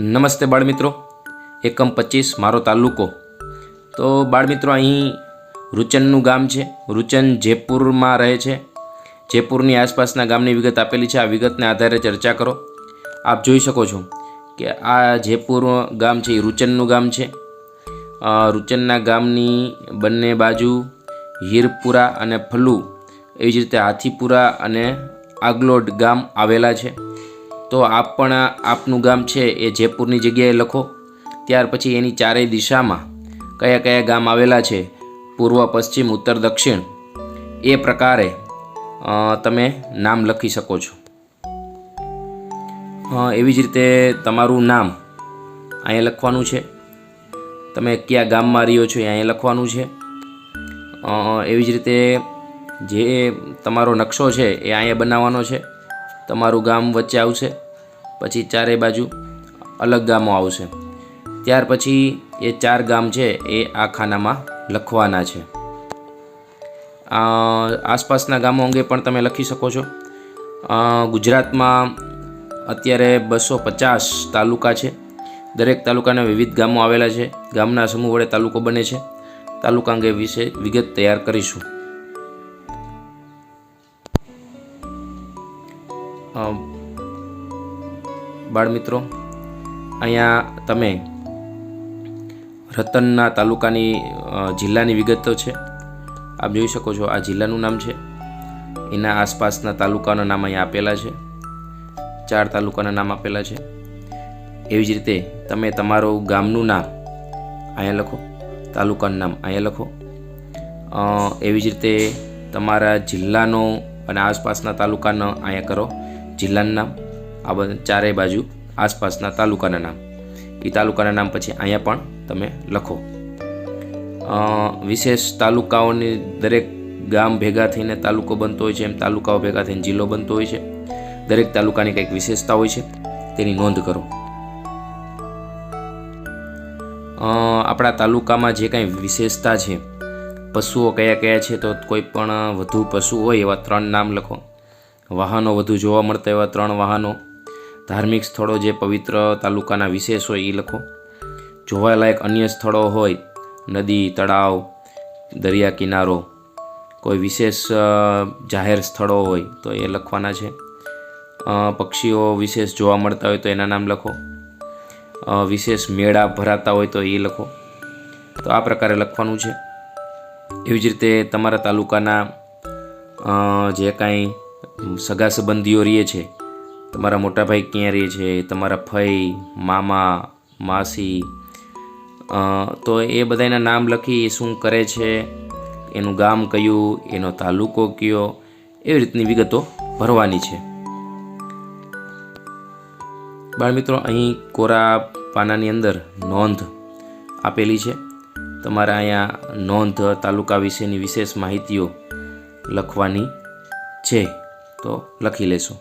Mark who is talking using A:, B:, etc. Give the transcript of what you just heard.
A: નમસ્તે બાળમિત્રો. એકમ પચીસ, મારો તાલુકો. તો બાળમિત્રો, અહીં રૂચનનું ગામ છે. રૂચન જયપુરમાં રહે છે. જયપુરની આસપાસના ગામની વિગત આપેલી છે. આ વિગતને આધારે ચર્ચા કરો. આપ જોઈ શકો છો કે આ જયપુર ગામ છે, એ રૂચનનું ગામ છે. રૂચનના ગામની બંને બાજુ હીરપુરા અને ફલુ એવી જ રીતે હાથીપુરા અને આગલોડ ગામ આવેલા છે. તો આપ પણ આપનું ગામ છે એ જયપુરની જગ્યાએ લખો. ત્યાર પછી એની ચારેય દિશામાં કયા કયા ગામ આવેલા છે? પૂર્વ, પશ્ચિમ, ઉત્તર, દક્ષિણ. એ પ્રકારે તમે નામ લખી શકો છો. એવી જ રીતે તમારું નામ અહીંયા લખવાનું છે. તમે કયા ગામમાં રહ્યો છો એ અહીંયા લખવાનું છે. એવી જ રીતે જે તમારો નકશો છે એ અહીંયા બનાવવાનો છે. તમારું ગામ વચ્ચે આવશે, પછી ચારે બાજુ અલગ ગામો આવશે. ત્યાર પછી એ ચાર ગામ છે એ આ ખાનામાં લખવાના છે. આસપાસના ગામો અંગે પણ તમે લખી શકો છો. ગુજરાતમાં અત્યારે બસો પચાસ તાલુકા છે. દરેક તાલુકાના વિવિધ ગામો આવેલા છે. ગામના સમૂહ વડે તાલુકો બને છે. તાલુકા અંગે વિશે વિગત તૈયાર કરીશું. બાળમિત્રો, અહીંયા તમે રતનના તાલુકાની જિલ્લાની વિગતો છે. આપ જોઈ શકો છો આ જિલ્લાનું નામ છે. એના આસપાસના તાલુકાના નામ અહીંયા આપેલા છે. ચાર તાલુકાના નામ આપેલા છે. એવી જ રીતે તમે તમારું ગામનું નામ અહીંયા લખો. તાલુકાનું નામ અહીંયા લખો. એવી જ રીતે તમારા જિલ્લાનો અને આસપાસના તાલુકાનો અહીંયા કરો. જિલ્લાનું નામ, આ બધા ચારેય બાજુ આસપાસના તાલુકાના નામ. એ તાલુકાના નામ પછી અહીંયા પણ તમે લખો. વિશેષ તાલુકાઓની દરેક ગામ ભેગા થઈને તાલુકો બનતો હોય છે, એમ તાલુકાઓ ભેગા થઈને જિલ્લો બનતો હોય છે. દરેક તાલુકાની કંઈક વિશેષતા હોય છે, તેની નોંધ કરો. આપણા તાલુકામાં જે કાંઈ વિશેષતા છે, પશુઓ કયા કયા છે, તો કોઈ પણ વધુ પશુ હોય એવા ત્રણ નામ લખો. વાહનો વધુ જોવા મળતા એવા ત્રણ વાહનો, ધાર્મિક સ્થળો જે પવિત્ર તાલુકાના વિશેષ હોય એ લખો. જોવાલાયક અન્ય સ્થળો હોય, નદી, તળાવ, દરિયા કિનારો, કોઈ વિશેષ જાહેર સ્થળો હોય તો એ લખવાના છે. પક્ષીઓ વિશેષ જોવા મળતા હોય તો એના નામ લખો. વિશેષ મેળા ભરાતા હોય તો એ લખો. તો આ પ્રકારે લખવાનું છે. એવી જ રીતે તમારા તાલુકાના જે કાંઈ સગા સંબંધીઓ રહે છે. તમારા મોટા ભાઈ ક્યાં રહે છે? તમારા ફઈ, મામા, માસી તો એ બધાના નામ લખી શું કરે છે? એનું ગામ કયું? એનો તાલુકો કયો? એવી રીતની વિગતો ભરવાની છે. બાળમિત્રો, અહીં કોરા પાનાની અંદર નોંધ આપેલી છે. તમારા અહીંયા નોંધ તાલુકા વિશેની વિશેષ માહિતીઓ લખવાની છે. તો લખી લેશો